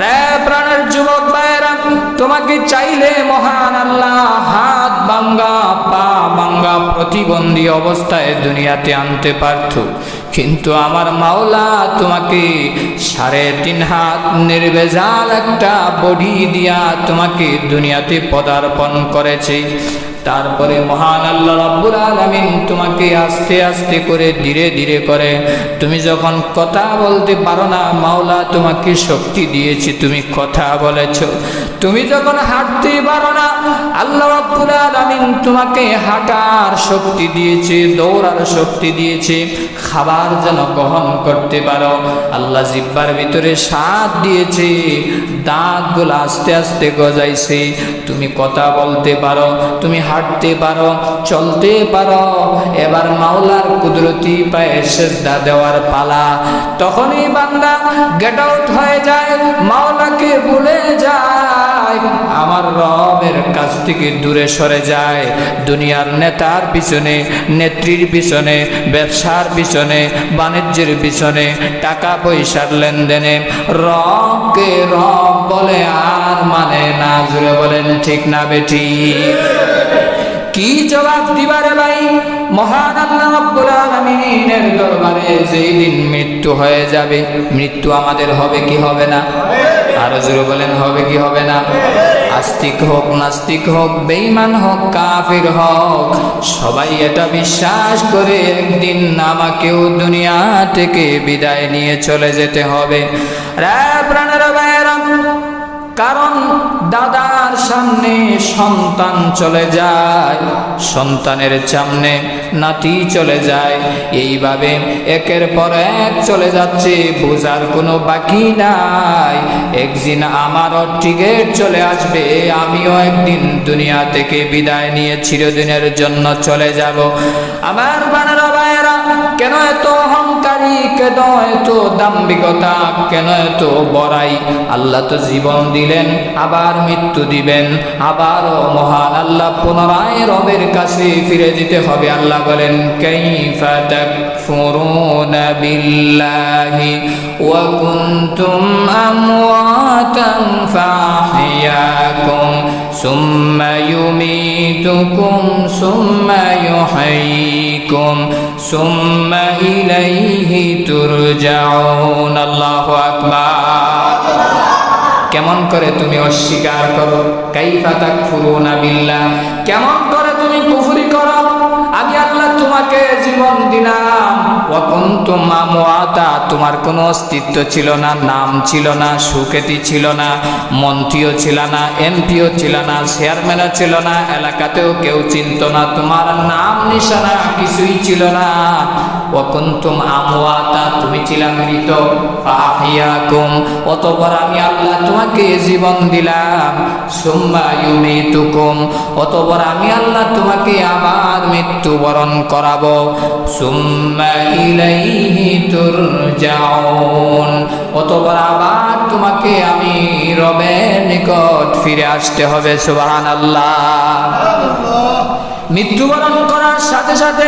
রে প্রাণের যুবক ভাইয়েরা, তোমাকে চাইলে মহান আল্লাহ হাত ভাঙ্গা, পা ভাঙ্গা প্রতিবন্ধী অবস্থায় দুনিয়াতে আনতে পারত। কিন্তু আমার মাওলা তোমাকে সাড়ে তিন হাত নির্বেজাল একটা বডি দিয়া তোমাকে দুনিয়াতে পদার্পণ করেছে। তারপরে মহান আল্লাহ রব্বুর আলামিন তোমাকে আস্তে আস্তে করে ধীরে ধীরে করে, তুমি যখন কথা বলতে পারো না, মাওলা তোমাকে শক্তি দিয়েছি, তুমি কথা বলেছ। তুমি যখন হাঁটতে পারো না আল্লাহ রাব্বুল আলামিন তোমাকে হাঁটার শক্তি দিয়েছে, দৌড়ার শক্তি দিয়েছে, খাবার যেন গ্রহণ করতে পারো। আল্লাহ জিব্বার ভিতরে স্বাদ দিয়েছে, দাঁতগুলো আস্তে আস্তে গজাইছে। তুমি কথা বলতে পারো, তুমি হাঁটতে পারো, চলতে পারো। এবার মাওলার কুদরতি পায়ে সেজদা দেওয়ার পালা। তখনই বান্দা গেট আউট হয়ে যায়, মাওলাকে ভুলে যায়। আমার রবের কাছ থেকে দূরে সরে যায়। দুনিয়ার নেতার পিছনে, নেত্রীর পিছনে, ব্যবসার পিছনে, বাণিজ্যের পিছনে টাকা পয়সার লেনদেনে। রবকে রব বলে আর মানে না জুড়ে বলেন ঠিক না বেটি কি জবাব দিবারে ভাই? মহান আল্লাহ রাব্বুল আলামিনের দরবারে যেই দিন মৃত্যু হয়ে যাবে, মৃত্যু আমাদের হবে কি হবে না? আরও জোরে বলেন হবে কি হবে না? আস্তিক হোক, নাস্তিক হোক বেইমান হোক, কাফির হোক, সবাই এটা বিশ্বাস করে একদিন আমাকেও দুনিয়া থেকে বিদায় নিয়ে চলে যেতে হবে। রে প্রাণের কারণ দাদার সামনে সন্তান চলে যায়, সন্তানের সামনে নাতি চলে যায়। এইভাবে একের পর এক চলে যাচ্ছে, বোঝার কোনো বাকি নাই। একদিন আমারও টিকেট চলে আসবে, আমিও একদিন দুনিয়া থেকে বিদায় নিয়ে চিরদিনের জন্য চলে যাব। আমার বানার ভাইয়েরা, কেন এত অহংকারী কেন এত দাম্ভিকতা, কেন এত বড়াই? আল্লাহ তো জীবন দিলেন, আবার মৃত্যু দিবেন। আবারও মহান আল্লাহ পুনরায় রবের কাছে ফিরে যেতে হবে। আল্লাহ বলেন বিল্লাহি সুম্মা يميتكم ثم يحييكم ثم إليه ترجعون الله أكبر. কেমন করে তুমি অস্বীকার করো? কাইফা তাকফুরুনা বিল্লাহ। কেমন করে তুমি কুফরি করো? আমি আল্লাহ তোমাকে জীবন দিলাম। তোমার কোনো অস্তিত্ব ছিল না, নাম ছিল না, সুখ্যাতি ছিল না, মন্ত্রীও ছিল না, এমপিও ছিল না, চেয়ারম্যানও ছিল না, এলাকাতেও কেউ চিনত না, তোমার নাম, নিশানা কিছুই ছিল না। অকুন্তুম আমওয়াতা তুমি ছিলাম মৃত ফাহিয়াকুম অতপর আমি আল্লাহ তোমাকে জীবন দিলাম। সুম্মা ইউমিতুকুম অতপর আমি আল্লাহ তোমাকে আবার মৃত্যুবরণ করাবো। সুম্মা ইলাইহি তুরজাউন অতপর আবার তোমাকে আমি রবের নিকট ফিরে আসতে হবে সুবহানাল্লাহ। মৃত্যুবরণ করার সাথে সাথে